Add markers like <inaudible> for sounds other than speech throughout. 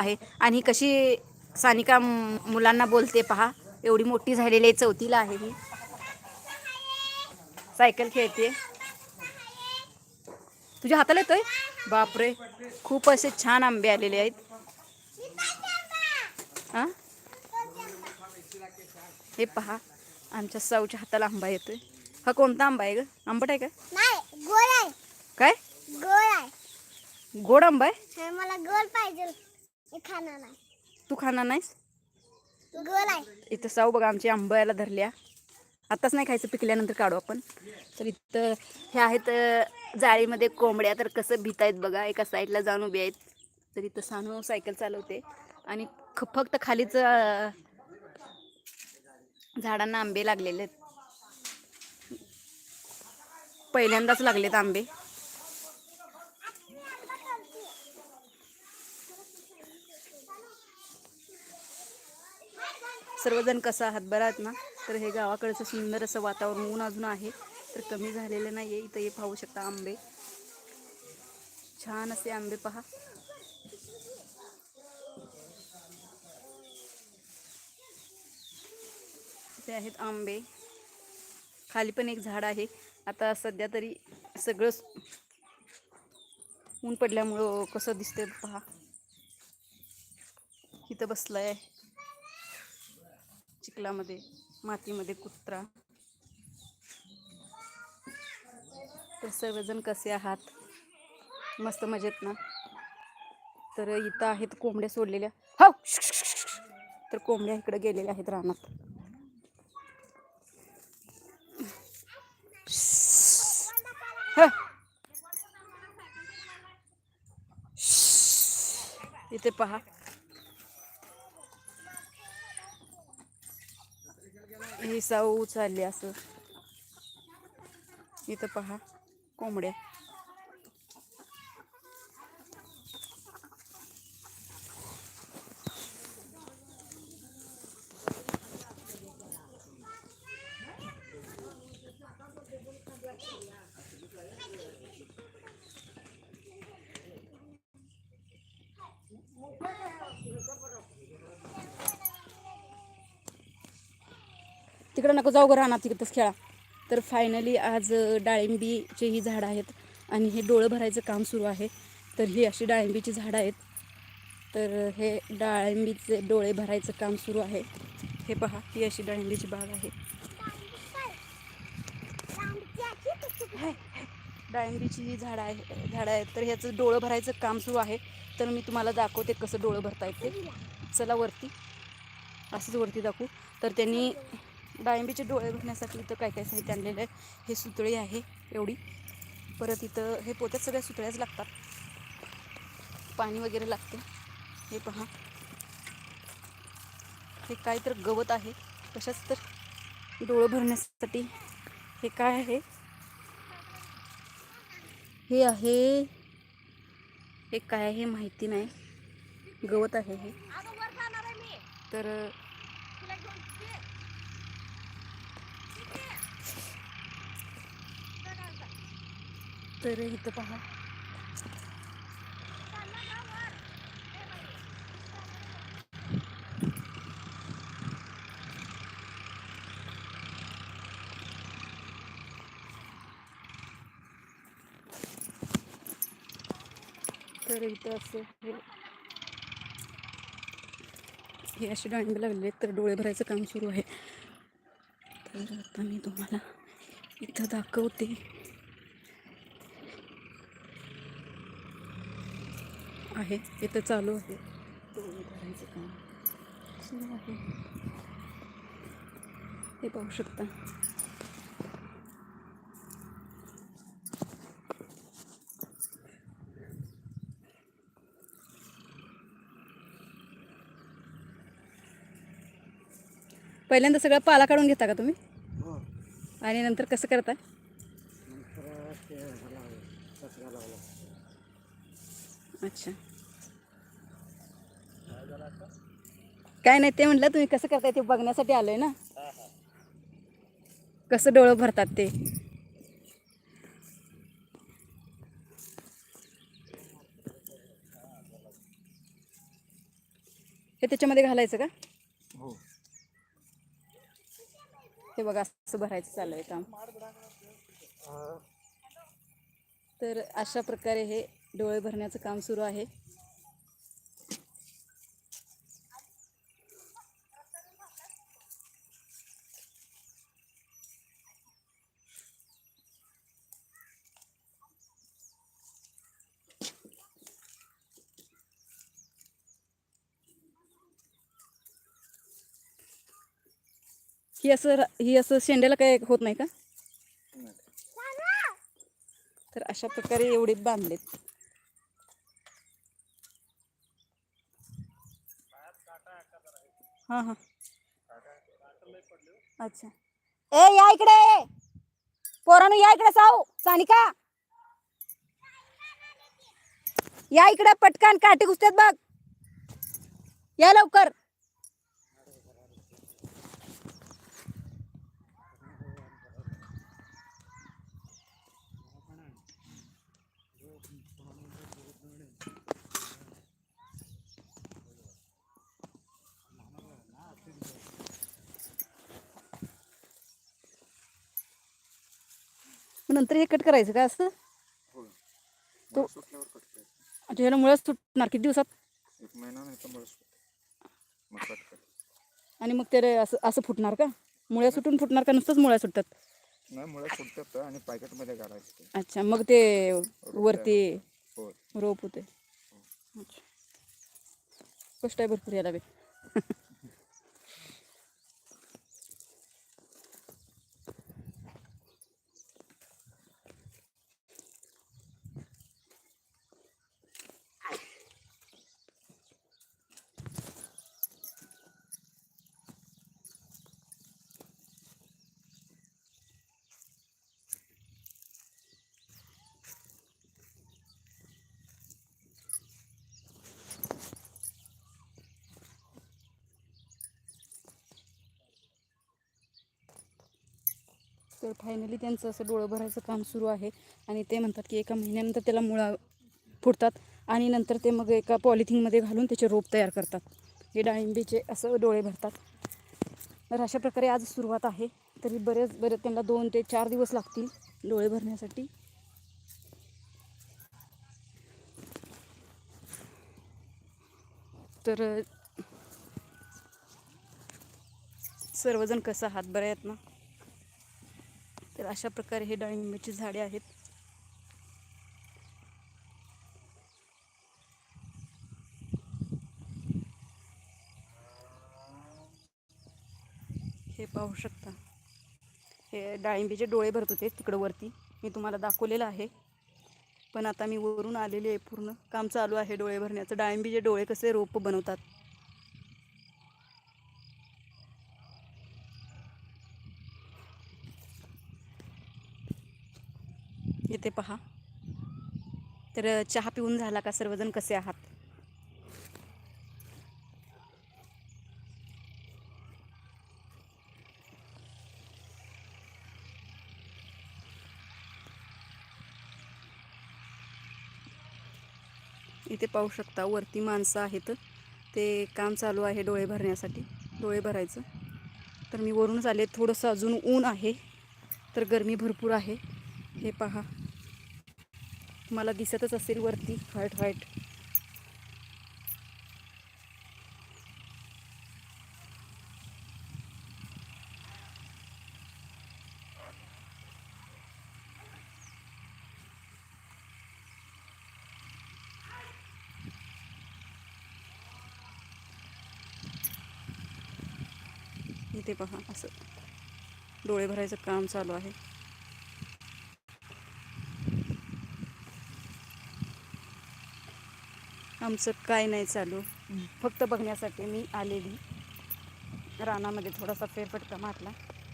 आहे. आणि कशी सानिका मु- मुलांना बोलते पहा एवढी मोठी झालेली आहे चौथीला आहे ही. सायकल खेळते तुझ्या हाताला येतोय? बापरे खूप असे छान आंबे आलेले आहेत. हा? हे पहा आमच्या साऊच्या हाताला आंबा येतोय. हा कोणता आंबा आहे ग? आंबट आहे का? काय? गोड आंबा आहे? मला गोल पाहिजे. खाणार नाही. तू खाणार नाहीस? इथं साऊ बघा आमची आंब्याला धरल्या. आत्ताच नाही खायचं पिकल्यानंतर काढू आपण. तर इथं हे आहेत जाळीमध्ये कोंबड्या. तर कसं भीत आहेत बघा एका साईडला जाऊन उभे आहेत. तर इथं सानू सायकल चालवते. आणि ख फक्त खालीच झाडांना आंबे लागलेले आहेत. पहिल्यांदाच लागलेत आंबे. सर्वजण कसा आहात आहेत ना तर हे गावाकडचं सुंदर असं वातावरण ऊन अजून आहे तर कमी झालेलं नाही आहे इथं हे पाहू शकता आंबे. छान असे आंबे पहा. ते आहेत आंबे. खाली पण एक झाड आहे. आता सध्या तरी सगळंच ऊन पडल्यामुळं कसं दिसतंय पहा. इथं बसलं आहे चिखलामध्ये मातीमध्ये कुत्रा. तर सर्वजण कसे आहात? मस्त मजेत ना? तर इथं आहेत कोंबड्या सोडलेल्या. हो! तर कोंबड्या इकडे गेलेल्या आहेत रानात. इथे पहा. ही साऊ चालली असं. इथं पहा कोंबड्या. तिकडं नको जाऊ राहणार तिकडंच खेळा. तर फायनली आज डाळिंबीचे ही झाडं आहेत आणि हे डोळं भरायचं काम सुरू आहे. तर ही अशी डाळिंबीची झाडं आहेत. तर हे डाळिंबीचे डोळे भरायचं काम सुरू आहे. हे पहा ही अशी डाळिंबीची बाग आहे. डाळिंबीची ही झाडं आहे झाडं आहेत. तर ह्याचं डोळं भरायचं काम सुरू आहे. तर मी तुम्हाला दाखवते कसं डोळं भरता येते. चला वरती. असंच वरती दाखवू. तर त्यांनी डाळिंबीचे डोळे भरण्यासाठी इथं काय काय साहित्य आणलेलं आहे हे सुतळी आहे एवढी. परत इथं हे पोत्यात सगळ्या सुतळ्याच लागतात. पाणी वगैरे लागते. हे पहा. हे काय तर गवत आहे. तशाच तर? डोळं भरण्यासाठी. हे काय आहे? हे आहे. हे काय आहे माहिती नाही. गवत आहे हे. तर तर इथं पहा. तर इथं असं हे असे डाळिंब लागले तर डोळे भरायचं काम सुरू आहे. तर आता मी तुम्हाला इथं दाखवते. आहे इथं चालू आहे. काम. सुरू आहे. हे पाहू शकता. पहिल्यांदा सगळा पाला काढून घेता का तुम्ही? आणि नंतर कसं करता अच्छा. काय नाही ते म्हटलं तुम्ही कसं करताय ते बघण्यासाठी आलोय ना. कसं डोळं भरतात ते. हे त्याच्यामध्ये घालायचं का हो ते बघा असं भरायचं चालू आहे काम. तर अशा प्रकारे हे डोळे भरण्याचं काम सुरू आहे. ही असं ही असं शेंड्याला काय होत नाही का? तर अशा प्रकारे एवढे बांधलेत. हां हां. अच्छा. ए या इकडे. पोरानं या इकडे साऊ. सानिका. या इकडे पटकन काठी घुसतात बघ. या लवकर. मग नंतर हे कट करायचं का असं? तो- अच्छा ह्याला मुळात सुटणार किती दिवसात? एक महिना नाही तर मला सुट मग कट कर. आणि मग ते असं असं फुटणार का? मुळ्या सुटून फुटणार का? नुसतंच मुळ्या सुटतात? नाही मुळे सुटतात आणि पॅकेटमध्ये घालायचं ते. अच्छा मग ते वरती हो रोप होते अच्छा. कष्ट आहे भरपूर याला बी. तर फायनली त्यांचं असं डोळं भरायचं काम सुरू आहे. आणि ते म्हणतात की एका महिन्यानंतर त्याला मुळा फुटतात आणि नंतर ते मग एका पॉलिथिनमध्ये घालून त्याचे रोप तयार करतात. हे डाळिंबीचे असं डोळे भरतात. तर अशा प्रकारे आज सुरुवात आहे. तरी बरेच बरेच त्यांना दोन ते चार दिवस लागतील डोळे भरण्यासाठी. तर सर्वजण कसं आहात बरे आहेत ना? तर अशा प्रकारे हे डाळिंबाची झाडे आहेत. हे पाहू शकता. हे डाळिंबीचे डोळे भरत होते तिकडं वरती. मी तुम्हाला दाखवलेलं आहे. पण आता मी वरून आलेले आहे पूर्ण. काम चालू आहे डोळे भरण्याचं. डाळिंबीचे डोळे कसे रोप बनवतात. इथे पहा. तर चहा पिऊन झाला का सर्वजण कसे आहात? इथे पाहू शकता वरती माणसं आहेत. ते काम चालू आहे डोळे भरण्यासाठी. डोळे भरायचं. तर मी वरूनच आले थोडंसं अजून ऊन आहे. तर गरमी भरपूर आहे. हे पहा. मला दिसतच असेल वरती. व्हाईट व्हाईट इथे पहा असं. डोळे भरायचं काम चालू आहे. आमचं काय नाही चालू. फक्त बघण्यासाठी मी आलेली. रानामध्ये थोडासा फेरफटका मारला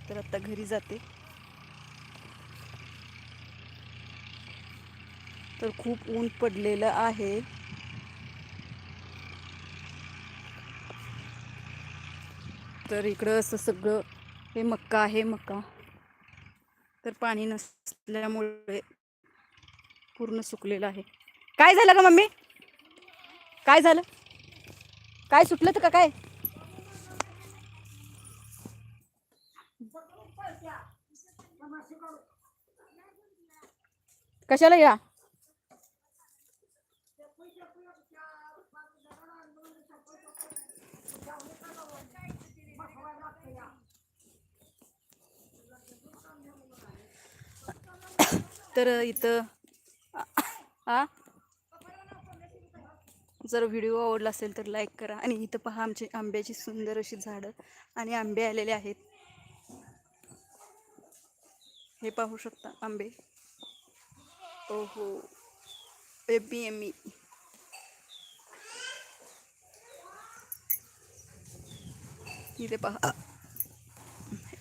तर आता घरी जाते. तर खूप ऊन पडलेलं आहे. तर इकडं असं सगळं हे मक्का आहे मक्का. तर पाणी नसल्यामुळे पूर्ण सुकलेलं आहे. काय झालं का मम्मी? काय झालं? काय सुटलं तर का काय? कशाला या? <coughs> तर इथं आ जर व्हिडिओ आवडला असेल तर लाईक करा आणि इथं पहा आमची आंब्याची सुंदर अशी झाडं आणि आंबे आलेले आहेत. हे पाहू शकता आंबे. ओहो एम्मी एमी इथे पहा.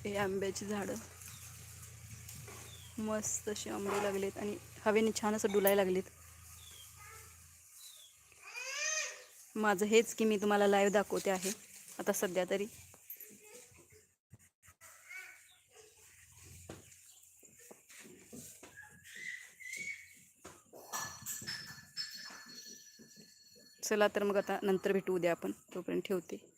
हे आंब्याची झाडं. मस्त असे आंबे लागलेत आणि हवेने छान असं डुलाय लागलेत. माझं हेच की मी तुम्हाला लाईव्ह दाखवते आहे. आता सध्या तरी. चला तर मग आता नंतर भेटू उद्या आपण. तोपर्यंत ठेवते.